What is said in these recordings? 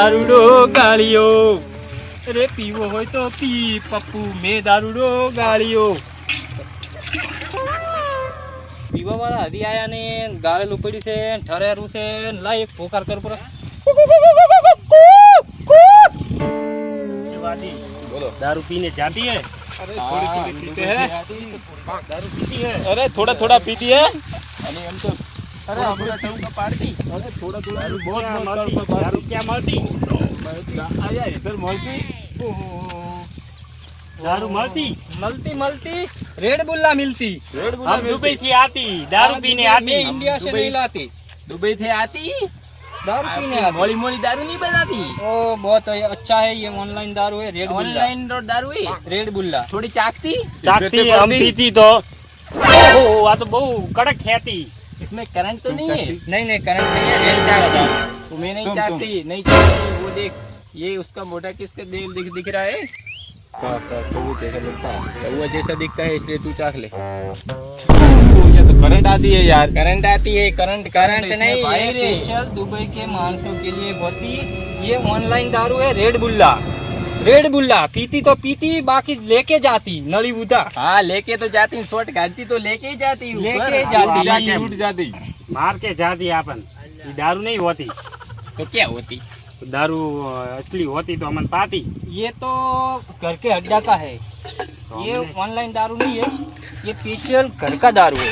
દારૂડો ગાળ્યો રે પીવો હોય તો પી પપ્પુ મેં દારૂડો ગાળ્યો પીવા વાળા હજી આયા ને ગાળેલું પડ્યું છે ઠરેરું છે લાય એક પોકાર કર પર દારૂ પીને જાતી હે? અરે થોડા થોડા પીતી હે? અને એમ તો અરે આપણે ટંકા પાડતી અરે થોડા થોડા દારૂ બહુ ક્યાં મળતી મળતી દારૂ ક્યાં મળતી આયા ઇધર મળતી दारू મળતી મળતી મળતી रेड बुल्ला मिलती रेड बुल्ला हम मिलती। दुबई से आती दारू पीने आती इंडिया से नहीं लाती दुबई से आती दारू पीने आती मोड़ी मोड़ी दारू नहीं बनाती ओ बहुत अच्छा है ये ऑनलाइन दारू है रेड बुल्ला ऑनलाइन रो दारू है रेड बुल्ला थोड़ी चाकती ચાકતી हम पीती तो ओहो આ તો બહુ કડક ખેતી इसमें करंट तो नहीं है। नहीं नहीं करंट नहीं है तो मैं नहीं चाहती नहीं चाहती वो देख ये उसका मोटा किसका दिल दिख दिख रहा है? कौवा जैसा है। दिखता है इसलिए तू चाख ले। ये तो करंट आती है यार। करंट आती है करंट करंट नहीं है। स्पेशल दुबई के मानसों के लिए होती ये ऑनलाइन दारू है रेड बुल्ला रेड बुल्ला पीती तो पीती बाकी लेके जाती नली बुधा हाँ लेके तो जाती शॉर्ट काटती तो लेके ही जाती ऊपर। लेके हाँ, जाती। उड़ा के उड़ जाती માર કે જાતી આપન ઈ દારૂ નહીં હોતી तो क्या होती દારૂ અ, असली होती तो अमन पाती ये तो घर के अड्डा का है तो ये हमने- ऑनलाइन दारू नहीं है ये स्पेशल घर का दारू है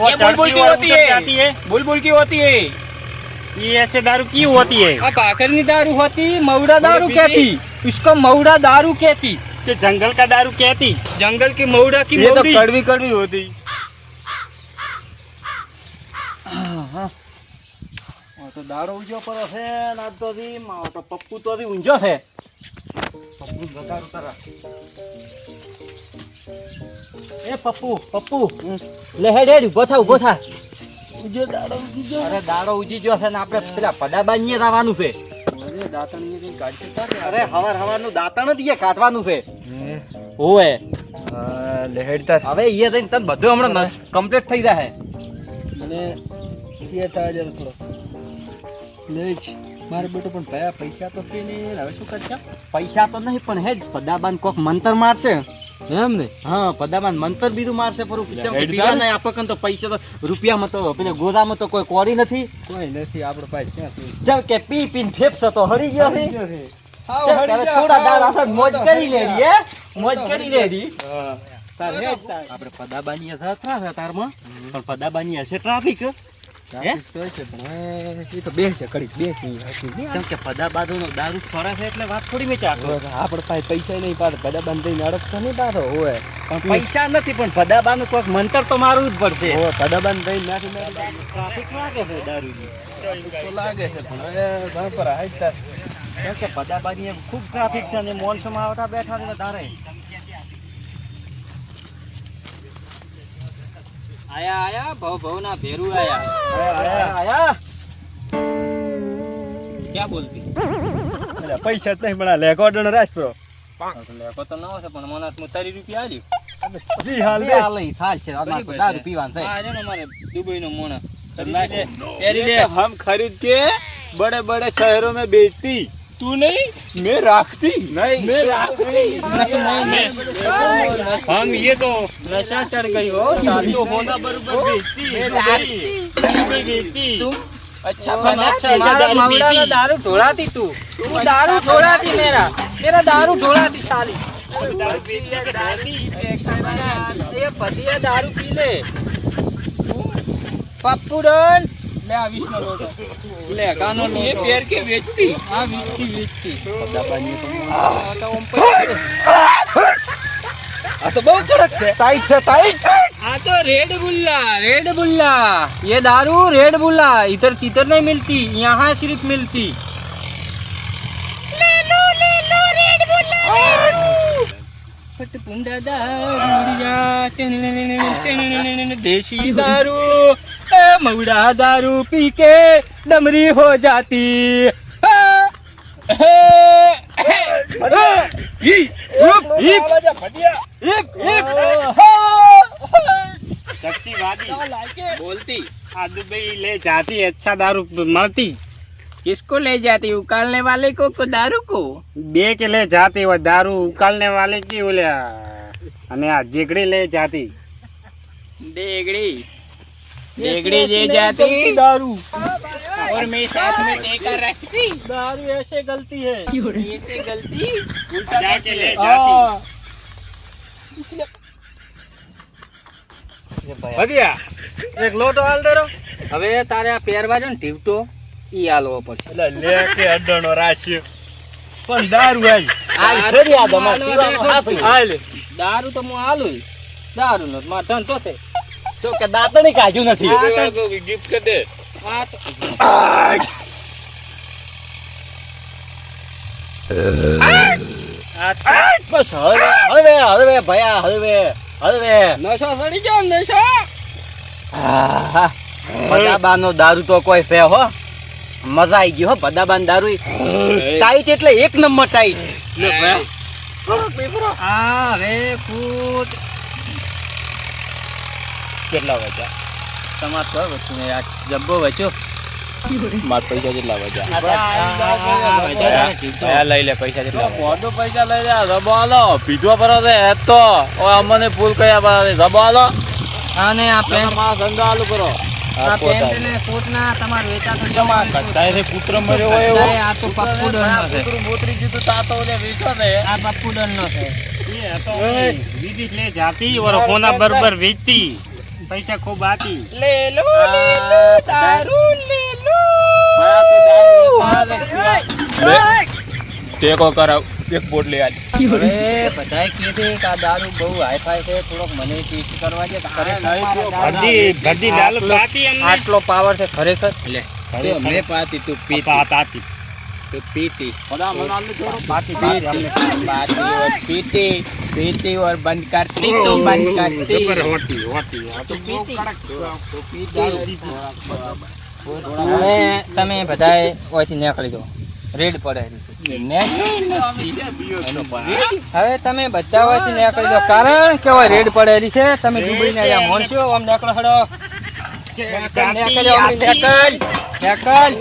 ये चढ़ती बुलबुल की और होती उतर है। जाती है बुलबुल की होती है ये ऐसे दारू क्यों होती है अब आखिरी दारू होती मऊड़ा दारू पीती? कहती इसको मऊड़ा दारू कहती कि जंगल का दारू कहती जंगल की मऊड़ा की ये तो मऊड़ी कड़वी कड़वी होती તો દાડો ઊંચો પડ્યો છે ને આજ તો હજી મારો તો પપ્પુ તો હજી ઊંઝો છે પપ્પુ બગાડ તારા એ પપ્પુ પપ્પુ. લે હેડ હેડ ઊભો થા ઊભો થા. ઊંઝો દાડો ઊંચી ગયો અરે દાડો ઉજી ગયો છે ને આપણે પેલા પડાબાનીએ જવાનું છે. અરે દાંતણ કઈ કાઢશે અરે હવાર હવારનું દાંતણ જ કાઢવાનું છે. ઓએ લહેડતા હવે તને બધું હમણાં કમ્પ્લીટ થઈ જાય મને એ થાય થોડો. લે મારે બેટો પણ ભયા પૈસા તો છે ને હવે શું કરશે? પૈસા તો નહીં પણ હેડ પદાબાન કોક મંતર મારશે. એમ ને? હા પદાબાન મંતર બીજું મારશે પર પીવા. નહીં આપે તો પૈસા તો રૂપિયામાં તો પેલા ગોદામાં તો કોઈ કોરી નથી. કોઈ નથી આપણો પાસે છે? કે પી પીન ફેફસો તો હળી ગયો છે થોડા દાડા આપણે મોજ કરી લેરી હે? મોજ કરી લેડી તાર હેડ તાર. આપણે પદાબાની હતા છે તારમાં. પણ પદાબાની હશે ટ્રાફિક. દારૂ પાસે પૈસા નહીં પાડે બધા બંધ થઈને નહીં પાડો હોય. પણ પૈસા નથી પણ પદાબાનું કોઈક મંતર તો મારવું જ પડશે. થઈને નાખી નાખી. ટ્રાફિક લાગે છે દારૂની. તો લાગે છે પણ કે ખૂબ ટ્રાફિક છે મોનસોમાં આવતા બેઠા છે તારે. આયા આયા ભવ ભવ ના ભેરું આયા. આયા આયા ક્યાં બોલતી? પૈસા જ નહીં પણ લેકો ડણ રાશ પ્રો. લેકો તો નવો છે પણ મને હું તારી રૂપિયા આલી. હાલ હાલ ઈ છે અમાર હમ ખરીદ કે બડે બડે શહેરો મે બેચતી तू नहीं मैं राखती। नहीं। मैं राखती। नहीं, नहीं, मैं हम ये तो नशा चढ़ गई हो अच्छा तो होना बरूबर बेचती अच्छा अच्छा दारू ढोला थी तू। तू दारू ढोला थी मेरा। मेरा दारू ढोला थी साली। दारू अच्छा पी ले। पप्पू डोल। લે આ વીસનો લોટો લે કાનો લોટો એ પેર કે વેચતી? હા વેચતી વેચતી દાબાની આ તો ઓમ પર આ તો બહુ કડક છે. ટાઈટ છે ટાઈટ આ તો રેડ બુલ્લા રેડ બુલ્લા ये दारू रेड बुल्ला इधर किधर नहीं मिलती यहाँ सिर्फ मिलती ले लो ले लो रेड बुल्ला पट पुंडा दारू देसी दारू ડમરી હો જાતી આ, હે, હે, હિપ, હિપ, હિપ, હિપ, હા, चच्ची वादी बोलती आ दुबई ले जाती अच्छा दारू મળતી किसको ले जाती उकालने वाले को को दारू को બે કે લે જાતી वो दारू उकालने वाले की बोल्या અને આ જીગડી લે જાતી डेगड़ी डेगड़ी ले जाती दारू और मैं साथ में लेकर रखती दारू ऐसे गलती है ऐसे गलती જાકે લે हाँ। વધ્યા એક લોટો હાલ દેરો હવે તારે આ પહેરવા જો ને ટીવટો ઈ હાલવો પડશે એટલે લે કે અડણો રાશ્યો પણ દારૂ આજ હાલ ફરી આ દમા પીવાનું હાસું. હાલ દારૂ તો હું હાલું દારૂ નો માર ધન તો છે તો કે દાંતણી કાઢ્યું નથી. ગિફ્ટ કરી બસ હવે હવે હવે ભયા હવે હવે નશો સડી ગયો નશો? બદાબાનો દારૂ તો કોઈ છે હો. મજા આવી ગયો હો બદાબાન દારૂ. ટાઈટ એટલે એક નંબર ટાઈટ. હા. રે ફૂટ કેટલા વાગ્યા તમાર તો વચ્ચે આ જબ્બો વચ્ચો માર પૈસા કેટલા વાગ્યા લઈ લે પૈસા કેટલા મોટો પૈસા લઈ લે રબો પીધો પર તો અમને ફૂલ કયા પર રબો અને આ પેન્ટમાં ધંધો આલુ કરો. આ પેન્ટ ને કોટ ના તમાર વેચાતો જમા કટાઈ રે પુત્ર મર્યો હોય આ તો પપ્પુડન નો છે. પુત્ર મોતરી તાતો ને ને. આ પપ્પુડન નો છે. જાતી ઓર કોના બરબર વેચતી પૈસા ખૂબ આપી. લે લો લે લો દારૂ લે લો. ટેકો કરાવ એક બોટલી આજ. અરે બધાય કીધે કે આ દારૂ બહુ હાઈફાઈ છે થોડોક મને ટેસ્ટ કરવા દે ખરેખર ભદી ભદી લાલ પાતી અમને આટલો પાવર છે ખરેખર. લે મેં પાતી તું પી પાતી. તું પીતી. ખોદા મને આલુ છોરો પાતી પાતી પાતી પીતી पीती पीती और बंद करती तो बंद करती જબર હોતી હોતી આ તો બહુ પીતી. કડક तो पीती હવે તમે બધાય ઓયથી નીકળી દો રેડ પડે હવે તમે બધા ઓયથી નીકળી દો કારણ કે ઓય રેડ પડેલી છે તમે દુબઈ ને અહીંયા મોનશો આમ નીકળો હડો નીકળ, નીકળ, नकल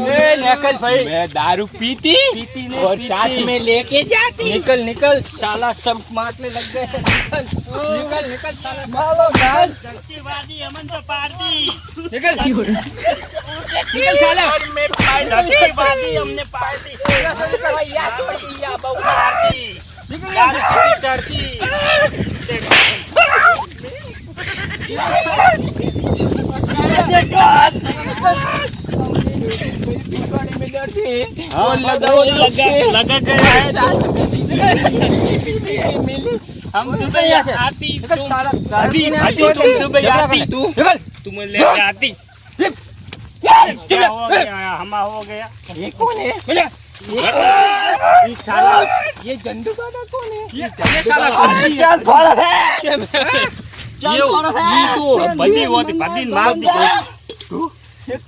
ए नकल भाई। मैं दारू पीती? पीती नहीं और साथ में लेके जाती? निकल निकल। साला सब मारने लग गए। निकल निकल निकल साला। मालो गाल टैक्सीवादी अमन तो पार दी। निकल। निकल साला। और मैं पार टैक्सीवादी हमने पार दी। भैया छोड़ या बहु पार्टी निकल यार डरती। देखो हम दुबई आती तुम आती आती तुम दुबई आती तू तुम्हें ले आती हम हो गया ये कौन है ये साला ये जंडू का कौन है ये साला कौन है चाल फाड़ा है चाल फाड़ा है ये तो बदी होती बदी मार दी तू तो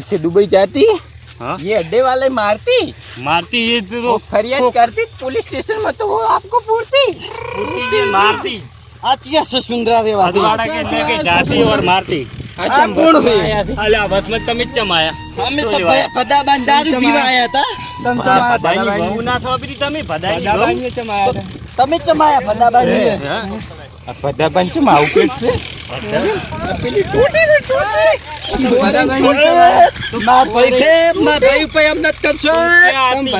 से दुबई जाती? हाँ? ये अड्डे वाले मारती? मारती ये तो फरियाद करती पुलिस स्टेशन में तो वो आपको पूर्ति। पूर्ति मारती। अच्छा सुंदरा देवा जाती और मारती। हाँ, अच्छा कौन हुई? अल्लाह बस मत तुम इच्छम हमें तो पदा बंदार पीवा आया था। तुम तो बहू ना था अभी तुम पदा बहू चमाया था। चमाया पदा बहू પધાબન છે? માવું પેટ છે પેલી ભાઈ છે માર કરશો.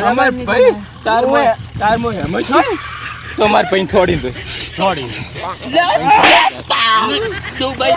અમાર ભાઈ તાર મો તાર મો હેમ છોડી દો. તું ભાઈ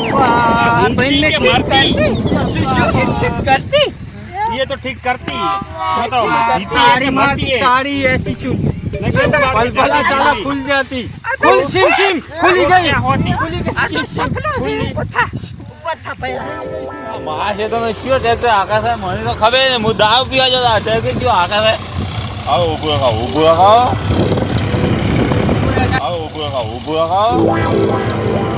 સ્વાહા ये तो ठीक करती बताओ जीती है ताड़ी कि मार मरती है ताड़ी ऐसी चुप लेकिन तो बात पल पल नहीं अचानक चलती। खुल जाती खुल सिम सिम खुली गई क्या होती सिम सिम खुली માસે તમે શું ટ્રેક્ટર આકાશ મને તો ખબર ને હું દાવ પીવા જતો ટ્રેક્ટર શું આકાશ આવો ઊભો રખાવો ઊભો રખાવો આવો ઊભો રખાવો ઊભો રખાવો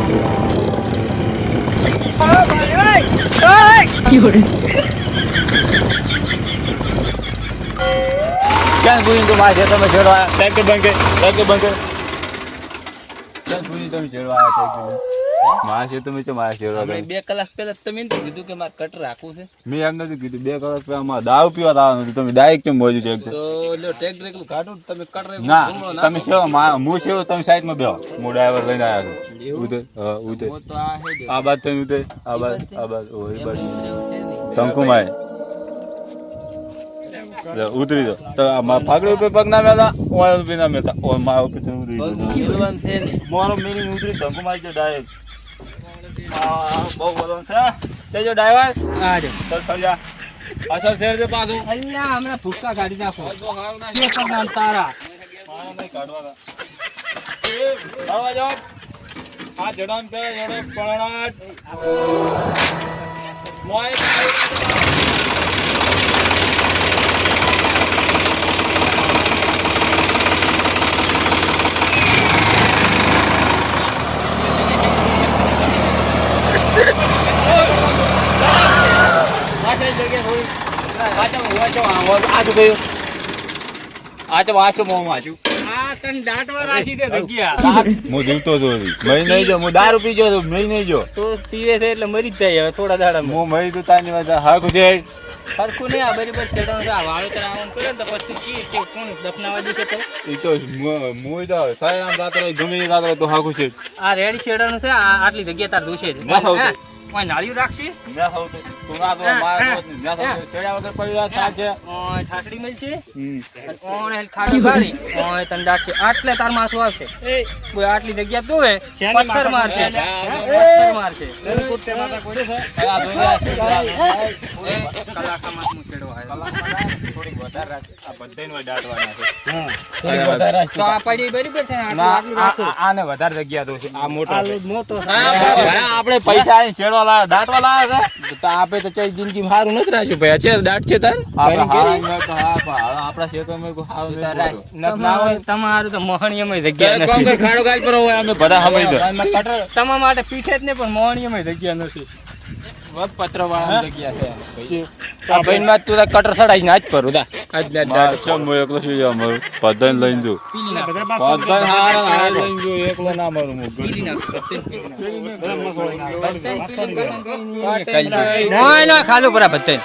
ક્યાં પૂરી તું માસે તમે છેડવા ટ્રેક્ટર બંધ કર ટ્રેક્ટર બંધ કર ક્યાં પૂરી તમે છેડવા ટ્રેક્ટર માસે તમે તો માસી અમે બે કલાક પહેલા તમે નતું કીધું કે મારે કટ રાખવું છે. મેં એમ નથી કીધું બે કલાક પહેલા મારે દાવ પીવા આવવાનું હતું. તમે ડાયરેક્ટ કેમ બોલ્યું છે તો? લ્યો ટેક એકલું કાઢું તમે કટ રેકલું ના તમે છો મા- હું સેવો તમે સાઈડમાં બેહો. હું ડ્રાઈવર લઈને આવ્યો છું. ઉતે ઉધર આ બાદ તમે ઉધર આ બાદ આ બાદ ઓ એ એમ બાજુ. ઉતરે છે દો. તો મારા ફાગડી ઉપર પગ ના મેલા ઓય ઉપર ના મેલતા ઓય મારા ઉપર ઉતરી છે. મારો મેલી ઉતરી તંકુમાય છે ડાયરેક્ટ બહુ બધો છે આ જો. ચલ ચલ જા અસલ શેર છે પાછું અલ્યા, હમણાં ભૂસકા કાઢી નાખો શું કરવાના તારા મારા નહીં કાઢવાના કાઢવા જાઓ આ જડામ પે જડો પણાટ મોય આ તો વાંચો મોં વાંચું આ તને રાશી દે જગ્યા હું જીવતો હતો મરી નહીં જો હું દારૂ પીજો તો મરી નહીં જો તો પીવે છે એટલે મરી જ જાય હવે થોડા દાડા હું મરી તો તારની વાત હા ખુશી સરખું નહીં આ બરાબર છે. આ વાવેતર આમ કરે તો પછી કે કોણ દફનાવા દે તો એ તો હું તો સાહેબ આમ જાતો રહે, ગમે એ તો હા છે આ રેડ શેડાનું છે આ આટલી જગ્યા તાર દોષે છે ઓય નાળિયું રાખશી? ના થવું તો તું ના તો મારા દોસ્ત ના થવું તો વગર પડી રહ્યા છે. ઓય ઠાકડી મળી છે હમ. અને ઓય હેલ ખાડી ગાળી ઓય તને ડાકશે આટલે તાર માથું આવશે. કોઈ આટલી જગ્યા તું પથ્થર મારશે. પથ્થર મારશે. આ દોસ્ત કલાકા માથું છેડવા આવ્યો. થોડીક વધારે રાખ. આ બધાયને હોય દાટવાના છે. તો આ પડી બરાબર છે આટલું આટલું રાખો. આને વધારે જગ્યા દો છે. આ મોટો મોટો આપણે પૈસા છેડવા લાવ્યા, દાંત વાળા છે? તો આપે તો ચઈ જિંદગી સારું નથી રાખ્યું ભાઈ. છે દાંત છે તાર? હારા તો હારું નથી હોતું. તમારું તમારું તો મોહણીયમાં જગ્યા નથી. ખાડો ગાલ પર હોય અમે બધા સમજી દો. તમારા માટે પીઠે જ નહીં પણ મોહણીયમાં જગ્યા નથી. પત્ર વાળા જગ્યા છે. આ ભાઈ માં તું કટર સડાઈ નાચ પર ઉદા આજ ને આજ દાટ. ચમ હું એકલો સુઈ જાઉં મારું લઈને નાખ. બધાને હારા હારા લઈને જઉં એકલો ના મારું હું ના ના ખાલું પરા બધાય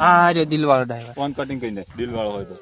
આ રે દિલવાળો ડ્રાઈવર ફોન કટિંગ કરી દે દિલ વાળો હોય તો